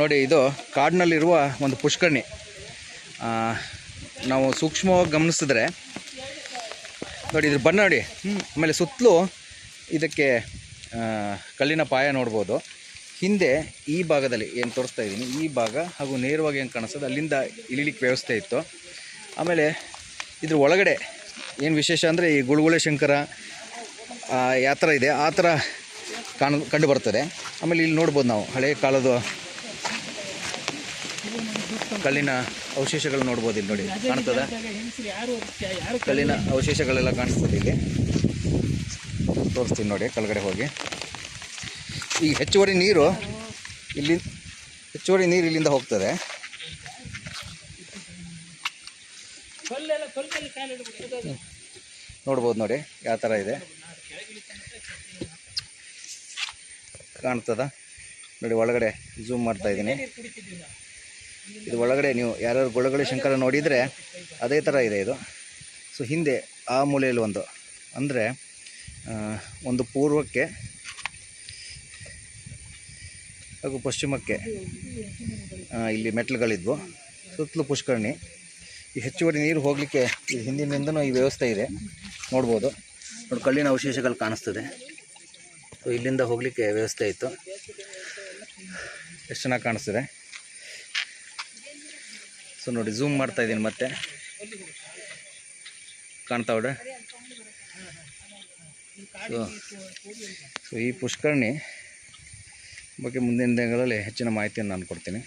ನೋಡಿ ಇದು ಕಾಡಿನಲ್ಲಿರುವ ಒಂದು ಪುಷ್ಕರಣಿ. ನಾವು ಸೂಕ್ಷ್ಮವಾಗಿ ಗಮನಿಸಿದ್ರೆ ನೋಡಿ ಇದ್ರ ಬಣ್ಣ ನೋಡಿ. ಆಮೇಲೆ ಸುತ್ತಲೂ ಇದಕ್ಕೆ ಕಲ್ಲಿನ ಪಾಯ ನೋಡ್ಬೋದು. ಹಿಂದೆ ಈ ಭಾಗದಲ್ಲಿ ಏನು ತೋರಿಸ್ತಾ ಇದ್ದೀನಿ ಈ ಭಾಗ ಹಾಗೂ ನೇರವಾಗಿ ಏನು ಕಾಣಿಸ್ತದೆ ಅಲ್ಲಿಂದ ಇಳಿಲಿಕ್ಕೆ ವ್ಯವಸ್ಥೆ ಇತ್ತು. ಆಮೇಲೆ ಇದ್ರ ಒಳಗಡೆ ಏನು ವಿಶೇಷ ಅಂದರೆ ಈ ಗುಳುಗುಳೆ ಶಂಕರ ಯಾವ ಥರ ಇದೆ ಆ ಥರ ಕಾಣ ಕಂಡು ಬರ್ತದೆ. ಆಮೇಲೆ ಇಲ್ಲಿ ನೋಡ್ಬೋದು ನಾವು ಹಳೆಯ ಕಾಲದ ಕಲ್ಲಿನ ಅವಶೇಷಗಳು ನೋಡ್ಬೋದು ಇಲ್ಲಿ ನೋಡಿ, ಕಾಣ್ತದ? ಕಲ್ಲಿನ ಅವಶೇಷಗಳೆಲ್ಲ ಕಾಣಿಸ್ತದೆ ಇಲ್ಲಿ. ತೋರಿಸ್ತೀನಿ ನೋಡಿ, ಕೆಳಗಡೆ ಹೋಗಿ. ಈ ಹೆಚ್ಚುವರಿ ನೀರು ಇಲ್ಲಿ, ಹೆಚ್ಚುವರಿ ನೀರು ಇಲ್ಲಿಂದ ಹೋಗ್ತದೆ. ನೋಡ್ಬೋದು ನೋಡಿ, ಯಾವ ಥರ ಇದೆ. ಕಾಣ್ತದ? ನೋಡಿ, ಒಳಗಡೆ ಝೂಮ್ ಮಾಡ್ತಾ ಇದ್ದೀನಿ. ಇದು ಒಳಗಡೆ ನೀವು ಯಾರ್ಯಾರು ಗೊಳಗಡೆ ಶಂಕರ ನೋಡಿದರೆ ಅದೇ ಥರ ಇದೆ ಇದು. ಸೊ, ಹಿಂದೆ ಆ ಮೂಲೆಯಲ್ಲಿ ಒಂದು. ಅಂದರೆ ಒಂದು ಪೂರ್ವಕ್ಕೆ ಹಾಗೂ ಪಶ್ಚಿಮಕ್ಕೆ ಇಲ್ಲಿ ಮೆಟ್ಲುಗಳಿದ್ವು. ಸುತ್ತಲೂ ಪುಷ್ಕರಣಿ. ಈ ಹೆಚ್ಚುವರಿ ನೀರು ಹೋಗಲಿಕ್ಕೆ ಈ ಹಿಂದಿನಿಂದನೂ ಈ ವ್ಯವಸ್ಥೆ ಇದೆ. ನೋಡ್ಬೋದು. ನೋಡಿ, ಕಲ್ಲಿನ ಅವಶೇಷಗಳು ಕಾಣಿಸ್ತದೆ. ಸೊ, ಇಲ್ಲಿಂದ ಹೋಗಲಿಕ್ಕೆ ವ್ಯವಸ್ಥೆ ಇತ್ತು. ಎಷ್ಟು ಚೆನ್ನಾಗಿ ಕಾಣಿಸ್ತಿದೆ. ಸೊ ನೋಡಿ ಝೂಮ್ ಮಾಡ್ತಾ ಇದ್ದೀನಿ ಮತ್ತೆ. ಕಾಣ್ತಾವ್ರೆ ಸೊ ಸೊ ಈ ಪುಷ್ಕರಣಿ ಬಗ್ಗೆ ಮುಂದಿನ ದಿನಗಳಲ್ಲಿ ಹೆಚ್ಚಿನ ಮಾಹಿತಿಯನ್ನು ನಾನು ಕೊಡ್ತೀನಿ.